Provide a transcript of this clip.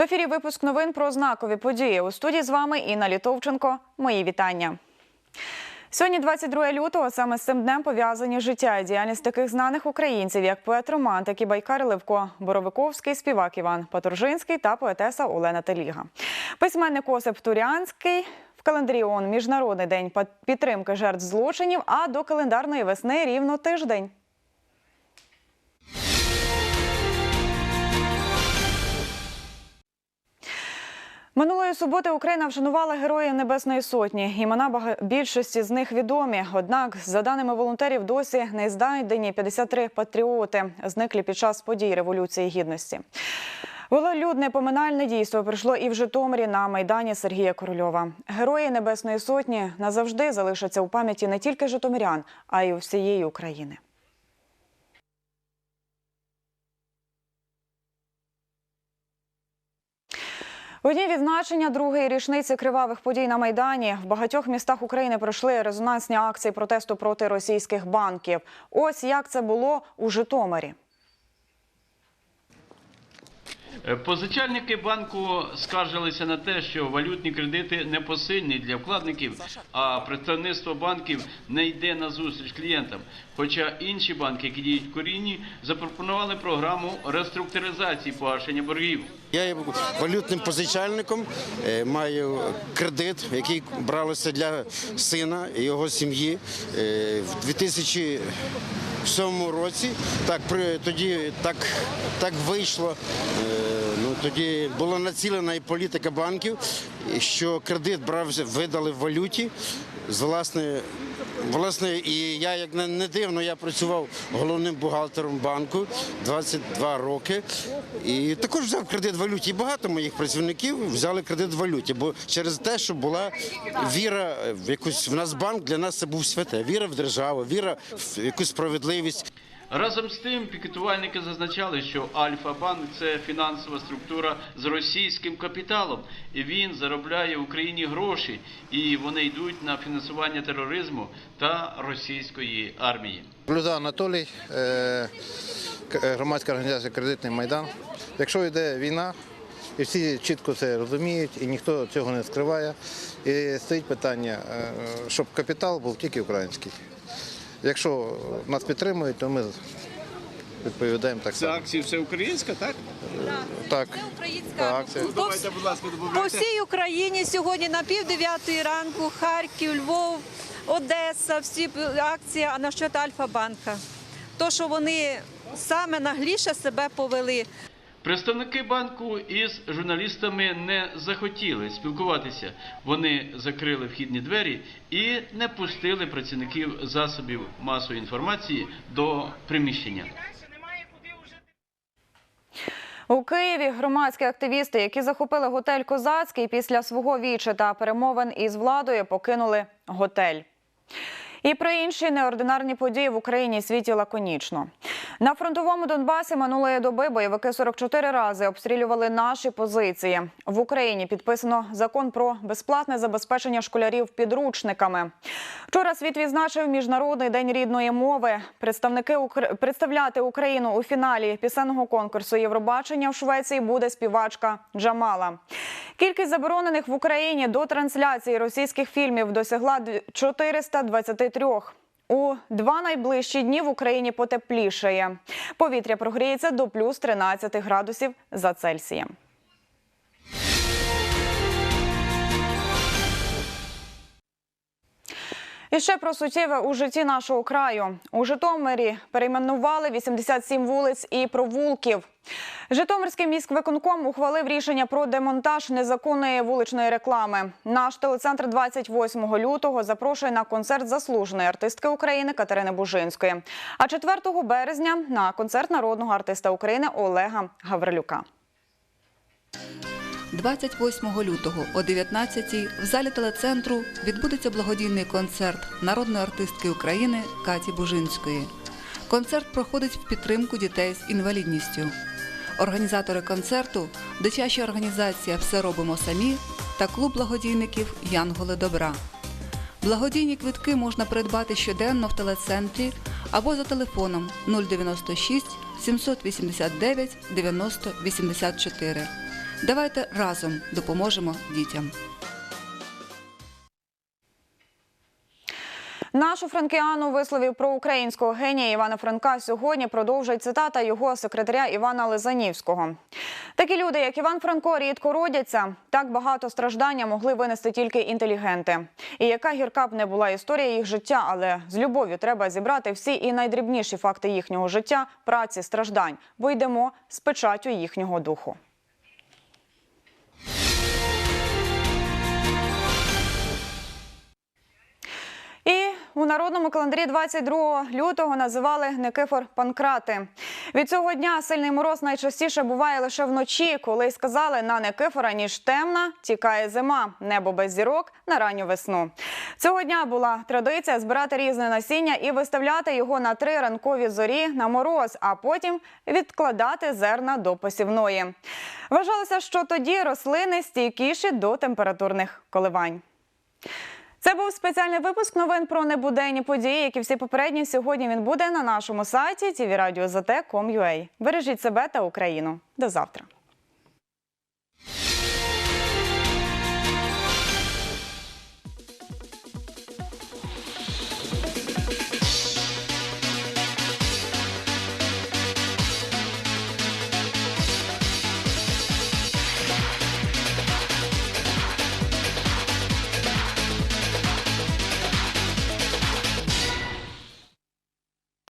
В ефірі випуск новин про знакові події. У студії з вами Інна Літовченко. Мої вітання. Сьогодні, 22 лютого, саме з цим днем пов'язані життя і діяльність таких знаних українців, як поет Романтик і Байкар Левко, Боровиковський, співак Іван Паторжинський та поетеса Олена Теліга. Письменник Осип Турянський. В календарі ООН – Міжнародний день підтримки жертв злочинів, а до календарної весни рівно тиждень. Минулої суботи Україна вшанувала героїв Небесної Сотні. Імена більшості з них відомі. Однак, за даними волонтерів, досі не знайдені 53 патріоти, зниклі під час подій Революції Гідності. Вололюдне поминальне дійство пройшло і в Житомирі на майдані Сергія Корольова. Герої Небесної Сотні назавжди залишаться у пам'яті не тільки житомирян, а й у всієї України. У дні відзначення другої річниці кривавих подій на майдані в багатьох містах України пройшли резонансні акції протесту проти російських банків. Ось як це було у Житомирі. Е, Позичальники банку скаржилися на те, що валютні кредити непосильні для вкладників, а представництво банків не йде на зустріч клієнтам. Хоча інші банки, які діють в корінні, запропонували програму реструктуризації погашення боргів. Я є валютним позичальником, е, маю кредит, який бралося для сина і його сім'ї Е, в 2007 році. Так при тоді так, так вийшло. Е, Ну тоді була націлена і політика банків, що кредит брався, видали в валюті з власної. Власне, і я як не дивно, я працював головним бухгалтером банку 22 роки. І також взяв кредит в валюті. І багато моїх працівників взяли кредит в валюті, бо через те, що була віра в якусь в нас банк для нас це був святе. Віра в державу, віра в якусь справедливість. Разом з тим, пікетувальники зазначали, що Альфа-банк це фінансова структура з російським капіталом, і він заробляє в Україні гроші, і вони йдуть на фінансування тероризму та російської армії. Блюда Анатолій, е, е, громадська організація Кредитний Майдан. Якщо йде війна, і всі чітко це розуміють, і ніхто цього не скриває. І стоїть питання, е, щоб капітал був тільки український. Якщо нас підтримують, то ми відповідаємо так Це само. акція всеукраїнська, так? Так, Це українська Так, це- по, Давайте, будь ласка, по всій Україні сьогодні на пів дев'ятої ранку Харків, Львов, Одеса, всі б- акції а насчет Альфа-банка. То, що вони саме нагліше себе повели. Представники банку із журналістами не захотіли спілкуватися. Вони закрили вхідні двері і не пустили працівників засобів масової інформації до приміщення. У Києві громадські активісти, які захопили готель Козацький після свого віча та перемовин із владою, покинули готель. І про інші неординарні події в Україні і світі лаконічно на фронтовому Донбасі минулої доби бойовики 44 рази обстрілювали наші позиції. В Україні підписано закон про безплатне забезпечення школярів підручниками. Вчора світ відзначив міжнародний день рідної мови. Представники представляти Україну у фіналі пісенного конкурсу Євробачення в Швеції буде співачка Джамала. Кількість заборонених в Україні до трансляції російських фільмів досягла 420 33. У два найближчі дні в Україні потеплішає. Повітря прогріється до плюс 13 градусів за Цельсієм. І ще про суттєве у житті нашого краю. У Житомирі перейменували 87 вулиць і провулків. Житомирський міськвиконком ухвалив рішення про демонтаж незаконної вуличної реклами. Наш телецентр 28 лютого запрошує на концерт заслуженої артистки України Катерини Бужинської. А 4 березня на концерт народного артиста України Олега Гаврилюка. 28 лютого о 19-й в залі телецентру відбудеться благодійний концерт народної артистки України Каті Бужинської. Концерт проходить в підтримку дітей з інвалідністю. Організатори концерту дитяча організація Все робимо самі та клуб благодійників Янголи добра. Благодійні квитки можна придбати щоденно в телецентрі або за телефоном 096 789 90 84. Давайте разом допоможемо дітям. Нашу франкіану висловів про українського генія Івана Франка сьогодні продовжує цитата його секретаря Івана Лизанівського. Такі люди, як Іван Франко, рідко родяться. Так багато страждання могли винести тільки інтелігенти. І яка гірка б не була історія їх життя, але з любов'ю треба зібрати всі і найдрібніші факти їхнього життя, праці, страждань, бо йдемо з печаттю їхнього духу. У народному календарі 22 лютого називали Никифор Панкрати. Від цього дня сильний мороз найчастіше буває лише вночі, коли сказали на Никифора, ніж темна, тікає зима, небо без зірок на ранню весну. Цього дня була традиція збирати різне насіння і виставляти його на три ранкові зорі на мороз, а потім відкладати зерна до посівної. Вважалося, що тоді рослини стійкіші до температурних коливань. Це був спеціальний випуск новин про небуденні події, які всі попередні. Сьогодні він буде на нашому сайті tvradio.zt.com.ua. Бережіть себе та Україну. До завтра.